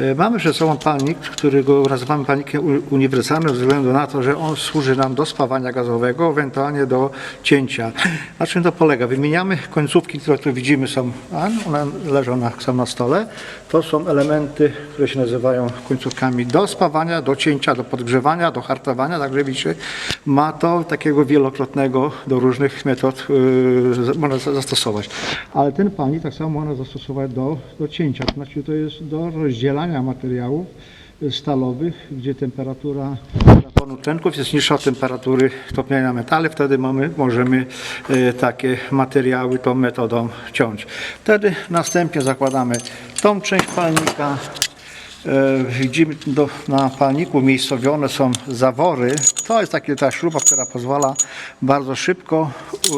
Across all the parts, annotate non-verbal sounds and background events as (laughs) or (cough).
E, Mamy przed sobą palnik, którego nazywamy palnikiem uniwersalnym ze względu na to, że on służy nam do spawania gazowego, ewentualnie do cięcia. Na czym to polega? Wymieniamy końcówki, które tu widzimy są, one leżą na, są na stole. To są elementy, które się nazywają końcówkami do spawania, do cięcia, do podgrzewania, do hartowania, także widzicie, ma to takiego wielokrotnego do różnych metod yy, można za- zastosować. Ale ten palnik tak samo można zastosować do, do cięcia, to znaczy to jest do rozdzielania materiałów y, stalowych, gdzie temperatura zapłonu tlenków jest niższa od temperatury topnienia metali, wtedy mamy, możemy y, takie materiały tą metodą ciąć. Wtedy następnie zakładamy tą część palnika, E, Widzimy do, na palniku umiejscowione są zawory. To jest taka ta śruba, która pozwala bardzo szybko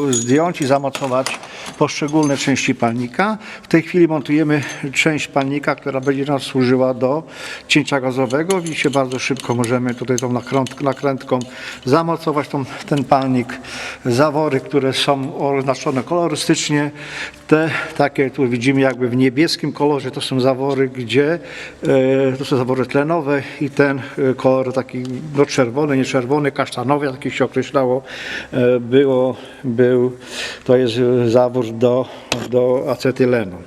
zdjąć i zamocować poszczególne części palnika. W tej chwili montujemy część palnika, która będzie nam służyła do cięcia gazowego. Widzicie, bardzo szybko możemy tutaj tą nakręt, nakrętką zamocować tą, ten palnik. Zawory, które są oznaczone kolorystycznie, te takie tu widzimy jakby w niebieskim kolorze, to są zawory, gdzie e, to są zawory tlenowe i ten e, kolor taki no czerwony, nie czerwony, kasztanowy, jak się określało, e, było, był, to jest e, zawór do, do acetylenu.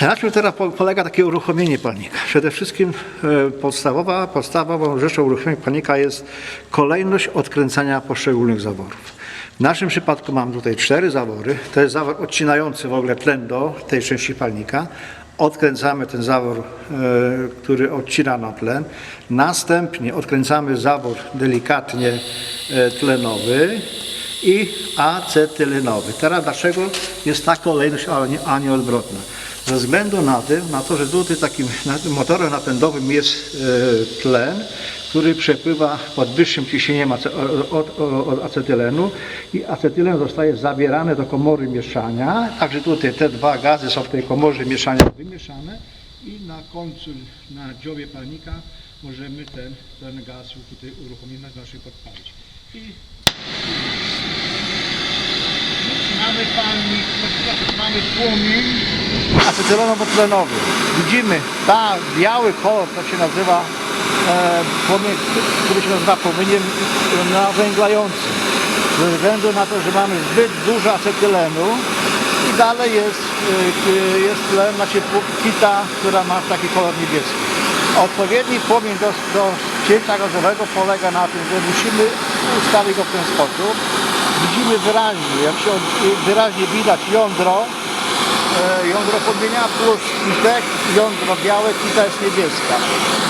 Na czym teraz po- polega takie uruchomienie palnika? Przede wszystkim e, podstawowa, podstawową rzeczą uruchomienia palnika jest kolejność odkręcania poszczególnych zaworów. W naszym przypadku mam tutaj cztery zawory. To jest zawór odcinający w ogóle tlen do tej części palnika. Odkręcamy ten zawór, e, który odcina nam tlen. Następnie odkręcamy zawór delikatnie e, tlenowy i acetylenowy. Teraz dlaczego jest ta kolejność, a nie, odwrotna? Ze względu na, tym, na to, że tutaj takim (laughs) motorem napędowym jest e, tlen, który przepływa pod wyższym ciśnieniem od, od, od acetylenu i acetylen zostaje zabierany do komory mieszania, także tutaj te dwa gazy są w tej komorze mieszania wymieszane i na końcu, na dziobie palnika możemy ten, ten gaz tutaj uruchomić, znaczy podpalić. I Mamy palnik, mamy płomień acetylenowo-tlenowy. Widzimy, ta biały kolor to się nazywa e, płomień, który się nazywa płomieniem nawęglającym. Ze względu na to, że mamy zbyt dużo acetylenu i dalej jest, e, jest tlen, znaczy kita, która ma taki kolor niebieski. Odpowiedni płomień do, do cięcia gazowego polega na tym, że musimy ustawić go w ten sposób. Widzimy wyraźnie, jak się wyraźnie widać jądro, e, jądro płomienia plus kitek, jądro białe, kita jest niebieska.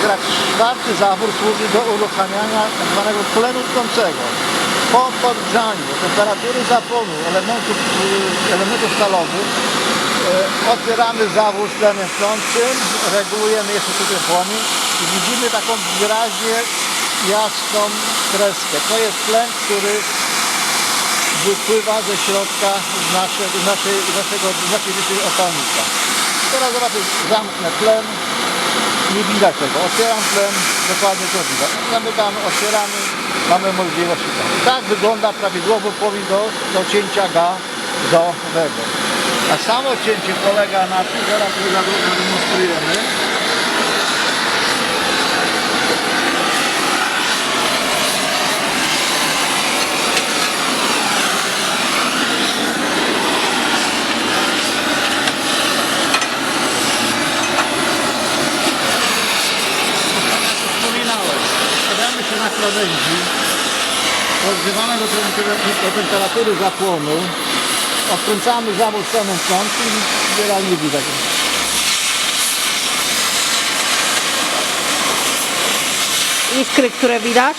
Teraz czwarty zawór służy do uruchamiania tzw. tlenu tkącego. Po podgrzaniu temperatury zapłonu elementów, y, elementów stalowych e, otwieramy zawór tlenem tlącym, regulujemy jeszcze tutaj płomień i widzimy taką wyraźnie jasną kreskę. To jest tlen, który wypływa ze środka z, nasze, z, naszej, z naszego, z naszej wyższej opalnika. Teraz zobaczę, zamknę tlen, nie widać tego. Otwieram tlen, dokładnie to widać. Zamykamy, otwieramy, mamy możliwość. Tak wygląda prawidłowo płomień do, do cięcia gazowego. A samo cięcie polega na tym, zaraz to zademonstrujemy. Na krawędzi, rozgrzewamy do, temperatury- do temperatury zapłonu, odkręcamy zawór samym kątem i wyraźnie widać. iskry, które widać,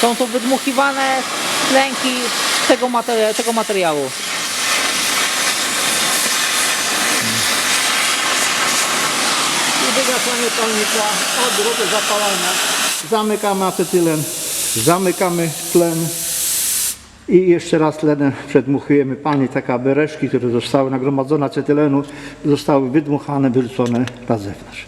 są to wydmuchiwane tlenki tego, tego materiału. I wygasanie palnika, odwróty zapalania. Zamykamy acetylen, zamykamy tlen i jeszcze raz tlenem przedmuchujemy palnik, tak aby resztki, które zostały nagromadzone acetylenu, zostały wydmuchane, wyrzucone na zewnątrz.